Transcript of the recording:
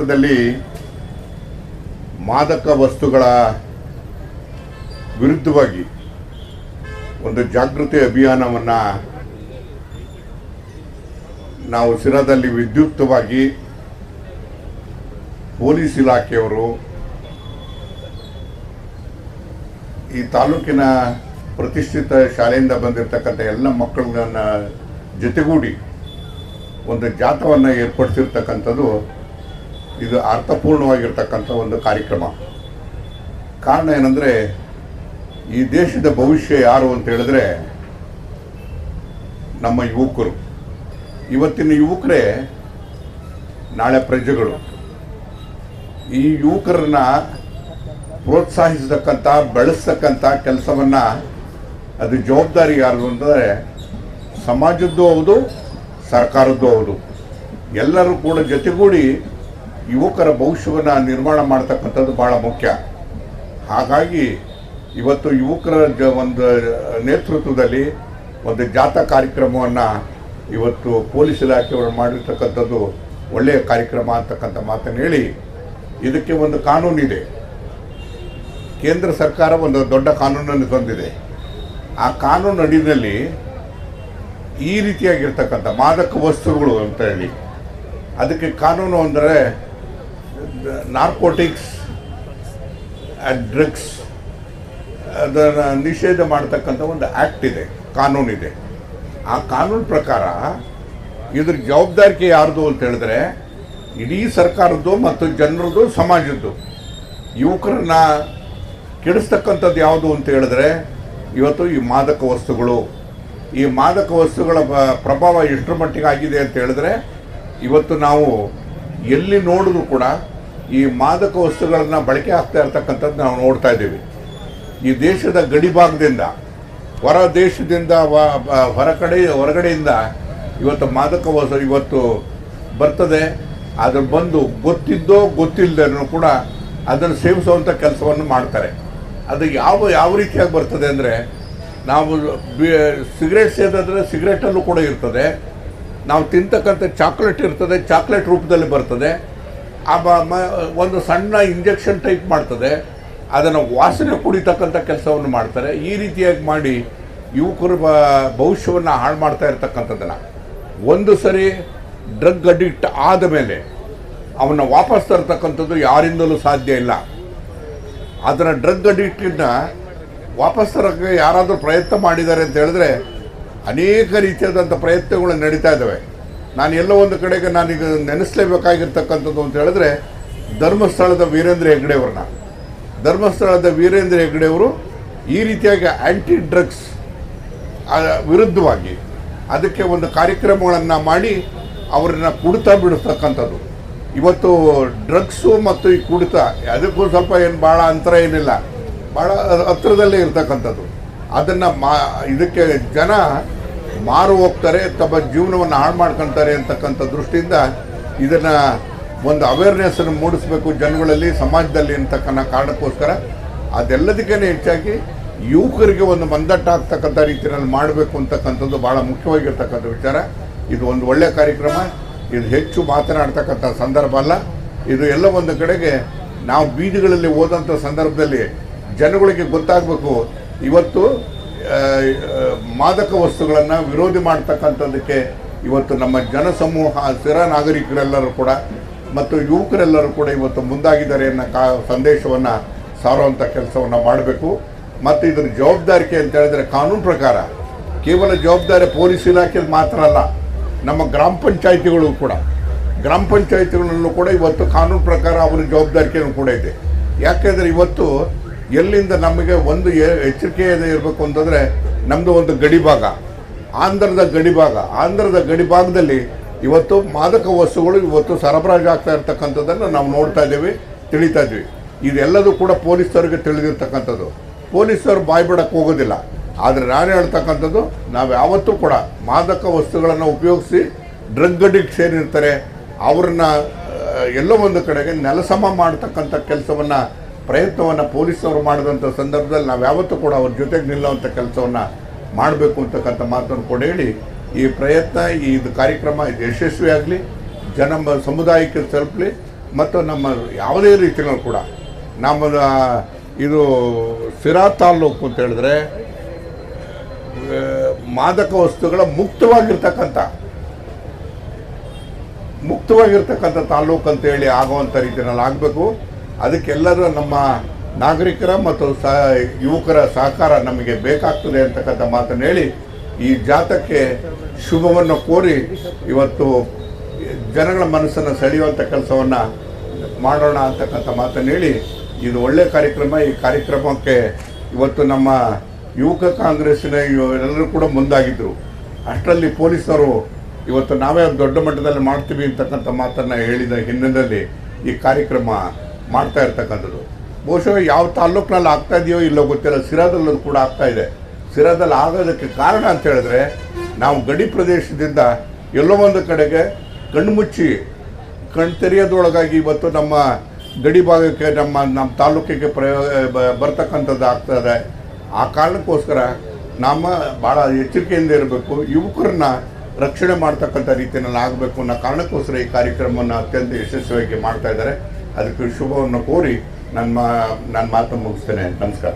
ಮಟ್ಟದಲ್ಲಿ ಮಾದಕ ವಸ್ತುಗಳ ವಿರುದ್ಧವಾಗಿ ಒಂದು ಜಾಗೃತಿ ಅಭಿಯಾನವನ್ನು ನಾವು ಸಿರಾದಲ್ಲಿ ವಿದ್ಯುಕ್ತವಾಗಿ ಪೊಲೀಸ್ ಇಲಾಖೆಯವರು ಈ ತಾಲೂಕಿನ ಪ್ರತಿಷ್ಠಿತ ಶಾಲೆಯಿಂದ ಬಂದಿರತಕ್ಕಂಥ ಎಲ್ಲ ಮಕ್ಕಳನ್ನ ಜೊತೆಗೂಡಿ ಒಂದು ಜಾಥವನ್ನು ಏರ್ಪಡಿಸಿರ್ತಕ್ಕಂಥದ್ದು ಇದು ಅರ್ಥಪೂರ್ಣವಾಗಿರ್ತಕ್ಕಂಥ ಒಂದು ಕಾರ್ಯಕ್ರಮ. ಕಾರಣ ಏನಂದರೆ, ಈ ದೇಶದ ಭವಿಷ್ಯ ಯಾರು ಅಂತ ಹೇಳಿದ್ರೆ, ನಮ್ಮ ಯುವಕರು. ಇವತ್ತಿನ ಯುವಕರೇ ನಾಳೆ ಪ್ರಜೆಗಳು. ಈ ಯುವಕರನ್ನ ಪ್ರೋತ್ಸಾಹಿಸತಕ್ಕಂಥ, ಬೆಳೆಸ್ತಕ್ಕಂಥ ಕೆಲಸವನ್ನು ಅದು ಜವಾಬ್ದಾರಿ ಯಾರು ಅಂದರೆ ಸಮಾಜದ್ದು ಹೌದು, ಸರ್ಕಾರದ್ದು ಹೌದು. ಎಲ್ಲರೂ ಕೂಡ ಜೊತೆಗೂಡಿ ಯುವಕರ ಭವಿಷ್ಯವನ್ನು ನಿರ್ಮಾಣ ಮಾಡ್ತಕ್ಕಂಥದ್ದು ಭಾಳ ಮುಖ್ಯ. ಹಾಗಾಗಿ ಇವತ್ತು ಯುವಕರ ಜ ಒಂದು ನೇತೃತ್ವದಲ್ಲಿ ಒಂದು ಜಾಥಾ ಕಾರ್ಯಕ್ರಮವನ್ನು ಇವತ್ತು ಪೊಲೀಸ್ ಇಲಾಖೆಯವರು ಮಾಡಿರ್ತಕ್ಕಂಥದ್ದು ಒಳ್ಳೆಯ ಕಾರ್ಯಕ್ರಮ ಅಂತಕ್ಕಂಥ ಮಾತನ್ನು ಹೇಳಿ ಇದಕ್ಕೆ ಒಂದು ಕಾನೂನಿದೆ ಕೇಂದ್ರ ಸರ್ಕಾರ ಒಂದು ದೊಡ್ಡ ಕಾನೂನನ್ನು ತಂದಿದೆ. ಆ ಕಾನೂನು ಅಡಿಯಲ್ಲಿ ಈ ರೀತಿಯಾಗಿರ್ತಕ್ಕಂಥ ಮಾದಕ ವಸ್ತುಗಳು ಅಂತ ಹೇಳಿ. ಅದಕ್ಕೆ ಕಾನೂನು ಅಂದರೆ ನಾರ್ಕೋಟಿಕ್ಸ್ ಆ್ಯಂಡ್ ಡ್ರಗ್ಸ್ ಅದನ್ನು ನಿಷೇಧ ಮಾಡ್ತಕ್ಕಂಥ ಒಂದು ಆ್ಯಕ್ಟ್ ಇದೆ ಕಾನೂನಿದೆ ಆ ಕಾನೂನು ಪ್ರಕಾರ ಇದ್ರ ಜವಾಬ್ದಾರಿಕೆ ಯಾರ್ದು ಅಂತ ಹೇಳಿದ್ರೆ ಇಡೀ ಸರ್ಕಾರದ್ದು ಮತ್ತು ಜನರದ್ದು ಸಮಾಜದ್ದು. ಯುವಕರನ್ನ ಕೆಡಿಸ್ತಕ್ಕಂಥದ್ದು ಯಾವುದು ಅಂತ ಹೇಳಿದ್ರೆ ಇವತ್ತು ಈ ಮಾದಕ ವಸ್ತುಗಳು. ಈ ಮಾದಕ ವಸ್ತುಗಳ ಪ್ರಭಾವ ಎಷ್ಟರ ಮಟ್ಟಿಗೆ ಆಗಿದೆ ಅಂತ ಹೇಳಿದ್ರೆ ಇವತ್ತು ನಾವು ಎಲ್ಲಿ ನೋಡಿದ್ರು ಕೂಡ ಈ ಮಾದಕ ವಸ್ತುಗಳನ್ನು ಬಳಕೆ ಆಗ್ತಾ ಇರ್ತಕ್ಕಂಥದ್ದು ನಾವು ನೋಡ್ತಾ ಇದ್ದೀವಿ. ಈ ದೇಶದ ಗಡಿ ಭಾಗದಿಂದ, ಹೊರ ದೇಶದಿಂದ ಹೊರಕಡೆ ಹೊರ ಕಡೆ, ಹೊರಗಡೆಯಿಂದ ಇವತ್ತು ಮಾದಕ ವಸ್ತು ಇವತ್ತು ಬರ್ತದೆ. ಅದ್ರ ಬಂದು ಗೊತ್ತಿದ್ದೋ ಗೊತ್ತಿಲ್ಲದೇನೂ ಕೂಡ ಅದನ್ನು ಸೇವಿಸುವಂಥ ಕೆಲಸವನ್ನು ಮಾಡ್ತಾರೆ. ಅದು ಯಾವ ಯಾವ ರೀತಿಯಾಗಿ ಬರ್ತದೆ ಅಂದರೆ, ನಾವು ಸಿಗರೇಟ್ ಸೇದಿದ್ರೆ ಸಿಗರೇಟಲ್ಲೂ ಕೂಡ ಇರ್ತದೆ. ನಾವು ತಿಂತಕ್ಕಂಥ ಚಾಕ್ಲೇಟ್ ಇರ್ತದೆ, ಚಾಕ್ಲೇಟ್ ರೂಪದಲ್ಲಿ ಬರ್ತದೆ. ಆ ಒಂದು ಸಣ್ಣ ಇಂಜೆಕ್ಷನ್ ಟೈಪ್ ಮಾಡ್ತದೆ. ಅದನ್ನು ವಾಸನೆ ಕುಡಿತಕ್ಕಂಥ ಕೆಲಸವನ್ನು ಮಾಡ್ತಾರೆ. ಈ ರೀತಿಯಾಗಿ ಮಾಡಿ ಯುವಕರು ಭವಿಷ್ಯವನ್ನು ಹಾಳು ಮಾಡ್ತಾ ಇರ್ತಕ್ಕಂಥದ್ದನ್ನು. ಒಂದು ಸರಿ ಡ್ರಗ್ ಅಡಿಕ್ಟ್ ಆದ ಮೇಲೆ ಅವನ್ನ ವಾಪಸ್ ತರ್ತಕ್ಕಂಥದ್ದು ಯಾರಿಂದಲೂ ಸಾಧ್ಯ ಇಲ್ಲ. ಅದನ್ನು ಡ್ರಗ್ ಅಡಿಕ್ಟನ್ನು ವಾಪಸ್ ತರೋಕ್ಕೆ ಯಾರಾದರೂ ಪ್ರಯತ್ನ ಮಾಡಿದ್ದಾರೆ ಅಂತ ಹೇಳಿದ್ರೆ ಅನೇಕ ರೀತಿಯಾದಂಥ ಪ್ರಯತ್ನಗಳು ನಡೀತಾ ಇದ್ದಾವೆ. ನಾನು ಎಲ್ಲೋ ಒಂದು ಕಡೆಗೆ ನಾನೀಗ ನೆನೆಸಲೇಬೇಕಾಗಿರ್ತಕ್ಕಂಥದ್ದು ಅಂತ ಹೇಳಿದ್ರೆ, ಧರ್ಮಸ್ಥಳದ ವೀರೇಂದ್ರ ಹೆಗ್ಡೆಯವ್ರನ್ನ ಧರ್ಮಸ್ಥಳದ ವೀರೇಂದ್ರ ಹೆಗ್ಡೆಯವರು ಈ ರೀತಿಯಾಗಿ ಆ್ಯಂಟಿ ಡ್ರಗ್ಸ್ ವಿರುದ್ಧವಾಗಿ ಅದಕ್ಕೆ ಒಂದು ಕಾರ್ಯಕ್ರಮಗಳನ್ನು ಮಾಡಿ ಅವರನ್ನ ಕುಡಿತ ಬಿಡಿಸ್ತಕ್ಕಂಥದ್ದು. ಇವತ್ತು ಡ್ರಗ್ಸು ಮತ್ತು ಈ ಕುಡಿತ ಅದಕ್ಕೂ ಸ್ವಲ್ಪ ಏನು ಭಾಳ ಅಂತರ ಏನಿಲ್ಲ. ಭಾಳ ಹತ್ತಿರದಲ್ಲೇ ಇರ್ತಕ್ಕಂಥದ್ದು. ಅದನ್ನು ಮಾ, ಇದಕ್ಕೆ ಜನ ಮಾರು ಹೋಗ್ತಾರೆ, ತಮ್ಮ ಜೀವನವನ್ನು ಹಾಳು ಮಾಡ್ಕೊಳ್ತಾರೆ ಅಂತಕ್ಕಂಥ ದೃಷ್ಟಿಯಿಂದ ಇದನ್ನು ಒಂದು ಅವೇರ್ನೆಸ್ಸನ್ನು ಮೂಡಿಸಬೇಕು ಜನಗಳಲ್ಲಿ, ಸಮಾಜದಲ್ಲಿ ಅಂತಕ್ಕಂಥ ಕಾರಣಕ್ಕೋಸ್ಕರ. ಅದೆಲ್ಲದಕ್ಕೇ ಹೆಚ್ಚಾಗಿ ಯುವಕರಿಗೆ ಒಂದು ಮಂದಟ್ಟ ಆಗ್ತಕ್ಕಂಥ ರೀತಿಯಲ್ಲಿ ಮಾಡಬೇಕು ಅಂತಕ್ಕಂಥದ್ದು ಭಾಳ ಮುಖ್ಯವಾಗಿರ್ತಕ್ಕಂಥ ವಿಚಾರ. ಇದು ಒಂದು ಒಳ್ಳೆಯ ಕಾರ್ಯಕ್ರಮ. ಇದು ಹೆಚ್ಚು ಮಾತನಾಡ್ತಕ್ಕಂಥ ಸಂದರ್ಭ ಅಲ್ಲ. ಇದು ಎಲ್ಲ ಒಂದು ಕಡೆಗೆ ನಾವು ಬೀದಿಗಳಲ್ಲಿ ಹೋದಂಥ ಸಂದರ್ಭದಲ್ಲಿ ಜನಗಳಿಗೆ ಗೊತ್ತಾಗಬೇಕು. ಇವತ್ತು ಮಾದಕ ವಸ್ತುಗಳನ್ನು ವಿರೋಧಿ ಮಾಡ್ತಕ್ಕಂಥದ್ದಕ್ಕೆ ಇವತ್ತು ನಮ್ಮ ಜನಸಮೂಹ, ಸ್ಥಿರ ನಾಗರಿಕರೆಲ್ಲರೂ ಕೂಡ ಮತ್ತು ಯುವಕರೆಲ್ಲರೂ ಕೂಡ ಇವತ್ತು ಮುಂದಾಗಿದ್ದಾರೆ ಅನ್ನೋ ಕಾ, ಸಂದೇಶವನ್ನು ಸಾರುವಂಥ ಕೆಲಸವನ್ನು ಮಾಡಬೇಕು. ಮತ್ತು ಇದರ ಜವಾಬ್ದಾರಿಕೆ ಅಂತ ಹೇಳಿದರೆ ಕಾನೂನು ಪ್ರಕಾರ ಕೇವಲ ಜವಾಬ್ದಾರಿ ಪೊಲೀಸ್ ಇಲಾಖೆಯಲ್ಲಿ ಮಾತ್ರ ಅಲ್ಲ, ನಮ್ಮ ಗ್ರಾಮ ಪಂಚಾಯಿತಿಗಳು ಕೂಡ. ಗ್ರಾಮ ಪಂಚಾಯಿತಿಗಳಲ್ಲೂ ಕೂಡ ಇವತ್ತು ಕಾನೂನು ಪ್ರಕಾರ ಅವರ ಜವಾಬ್ದಾರಿಕೆಯೂ ಕೂಡ ಇದೆ. ಯಾಕೆಂದರೆ ಇವತ್ತು ಎಲ್ಲಿಂದ ನಮಗೆ ಒಂದು ಎಚ್ಚರಿಕೆ ಇರಬೇಕು ಅಂತಂದರೆ ನಮ್ಮದು ಒಂದು ಗಡಿ ಭಾಗ ಆಂಧ್ರದ ಗಡಿ ಭಾಗ ಆಂಧ್ರದ ಗಡಿ ಭಾಗದಲ್ಲಿ ಇವತ್ತು ಮಾದಕ ವಸ್ತುಗಳು ಇವತ್ತು ಸರಬರಾಜು ಆಗ್ತಾ ಇರ್ತಕ್ಕಂಥದ್ದನ್ನು ನಾವು ನೋಡ್ತಾ ಇದ್ದೀವಿ, ತಿಳಿತಾ ಇದ್ವಿ ಇದೆಲ್ಲದೂ ಕೂಡ ಪೊಲೀಸರಿಗೆ ತಿಳಿದಿರ್ತಕ್ಕಂಥದ್ದು. ಪೊಲೀಸರು ಬಾಯ್ಬಿಡಕ್ಕೆ ಹೋಗೋದಿಲ್ಲ. ಆದರೆ ನಾನು ಹೇಳ್ತಕ್ಕಂಥದ್ದು, ನಾವು ಯಾವತ್ತೂ ಕೂಡ ಮಾದಕ ವಸ್ತುಗಳನ್ನು ಉಪಯೋಗಿಸಿ ಡ್ರಗ್ ಅಡಿಕ್ಟ್ಸ್ ಏನಿರ್ತಾರೆ, ಅವ್ರನ್ನ ಎಲ್ಲೋ ಒಂದು ಕಡೆಗೆ ನೆಲಸಮ ಮಾಡ್ತಕ್ಕಂಥ ಕೆಲಸವನ್ನು ಪ್ರಯತ್ನವನ್ನು ಪೊಲೀಸವರು ಮಾಡಿದಂಥ ಸಂದರ್ಭದಲ್ಲಿ ನಾವು ಯಾವತ್ತೂ ಕೂಡ ಅವ್ರ ಜೊತೆಗೆ ನಿಲ್ಲುವಂಥ ಕೆಲಸವನ್ನು ಮಾಡಬೇಕು ಅಂತಕ್ಕಂಥ ಮಾತನ್ನು ಕೂಡ ಹೇಳಿ, ಈ ಪ್ರಯತ್ನ, ಈ ಇದು ಕಾರ್ಯಕ್ರಮ ಇದು ಯಶಸ್ವಿಯಾಗಲಿ, ಜನ ಸಮುದಾಯಕ್ಕೆ ತಲುಪಲಿ, ಮತ್ತು ನಮ್ಮ ಯಾವುದೇ ರೀತಿಯಲ್ಲೂ ಕೂಡ ನಮ್ಮ ಇದು ಸಿರಾ ತಾಲ್ಲೂಕು ಅಂತ ಹೇಳಿದ್ರೆ ಮಾದಕ ವಸ್ತುಗಳ ಮುಕ್ತವಾಗಿರ್ತಕ್ಕಂಥ ಮುಕ್ತವಾಗಿರ್ತಕ್ಕಂಥ ತಾಲ್ಲೂಕು ಅಂತೇಳಿ ಆಗುವಂಥ ರೀತಿಯಲ್ಲಿ ಆಗಬೇಕು ಅದಕ್ಕೆಲ್ಲರೂ ನಮ್ಮ ನಾಗರಿಕರ ಮತ್ತು ಸ ಯುವಕರ ಸಹಕಾರ ನಮಗೆ ಬೇಕಾಗ್ತದೆ ಅಂತಕ್ಕಂಥ ಮಾತನ್ನು ಹೇಳಿ ಈ ಜಾತಕ್ಕೆ ಶುಭವನ್ನು ಕೋರಿ ಇವತ್ತು ಜನಗಳ ಮನಸ್ಸನ್ನು ಸೆಳೆಯುವಂಥ ಕೆಲಸವನ್ನು ಮಾಡೋಣ ಅಂತಕ್ಕಂಥ ಮಾತನ್ನು ಹೇಳಿ ಇದು ಒಳ್ಳೆಯ ಕಾರ್ಯಕ್ರಮ. ಈ ಕಾರ್ಯಕ್ರಮಕ್ಕೆ ಇವತ್ತು ನಮ್ಮ ಯುವಕ ಕಾಂಗ್ರೆಸ್ಸಿನ ಎಲ್ಲರೂ ಕೂಡ ಮುಂದಾಗಿದ್ದರು ಅಷ್ಟರಲ್ಲಿ ಪೊಲೀಸರು ಇವತ್ತು ನಾವೇ ದೊಡ್ಡ ಮಟ್ಟದಲ್ಲಿ ಮಾಡ್ತೀವಿ ಅಂತಕ್ಕಂಥ ಮಾತನ್ನು ಹೇಳಿದ ಹಿನ್ನೆಲೆಯಲ್ಲಿ ಈ ಕಾರ್ಯಕ್ರಮ ಮಾಡ್ತಾ ಇರ್ತಕ್ಕಂಥದ್ದು. ಬಹುಶಃ ಯಾವ ತಾಲ್ಲೂಕಿನಲ್ಲಿ ಆಗ್ತಾ ಇದೆಯೋ ಇಲ್ಲೋ ಗೊತ್ತಿಲ್ಲ, ಸಿರಾದಲ್ಲೂ ಕೂಡ ಆಗ್ತಾ ಇದೆ. ಸಿರಾದಲ್ಲಿ ಆಗೋದಕ್ಕೆ ಕಾರಣ ಅಂತ ಹೇಳಿದ್ರೆ, ನಾವು ಗಡಿ ಪ್ರದೇಶದಿಂದ ಎಲ್ಲೋ ಒಂದು ಕಡೆಗೆ ಕಣ್ಣು ಮುಚ್ಚಿ, ಕಣ್ ತೆರೆಯೋದ್ರೊಳಗಾಗಿ ಇವತ್ತು ನಮ್ಮ ಗಡಿ ಭಾಗಕ್ಕೆ, ನಮ್ಮ ನಮ್ಮ ತಾಲೂಕಿಗೆ ಪ್ರಯೋಗ ಬರ್ತಕ್ಕಂಥದ್ದು ಆಗ್ತದೆ ಆ ಕಾರಣಕ್ಕೋಸ್ಕರ ನಮ್ಮ ಭಾಳ ಎಚ್ಚರಿಕೆಯಿಂದ ಇರಬೇಕು, ಯುವಕರನ್ನ ರಕ್ಷಣೆ ಮಾಡ್ತಕ್ಕಂಥ ರೀತಿಯಲ್ಲಿ ಆಗಬೇಕು ಅನ್ನೋ ಕಾರಣಕ್ಕೋಸ್ಕರ ಈ ಕಾರ್ಯಕ್ರಮವನ್ನು ಅತ್ಯಂತ ಯಶಸ್ವಿಯಾಗಿ ಮಾಡ್ತಾ ಇದ್ದಾರೆ. ಅದಕ್ಕೆ ಶುಭವನ್ನು ಕೋರಿ ನನ್ನ ಮಾ ನನ್ನ ಮಾತು ಮುಗಿಸ್ತೇನೆ. ನಮಸ್ಕಾರ.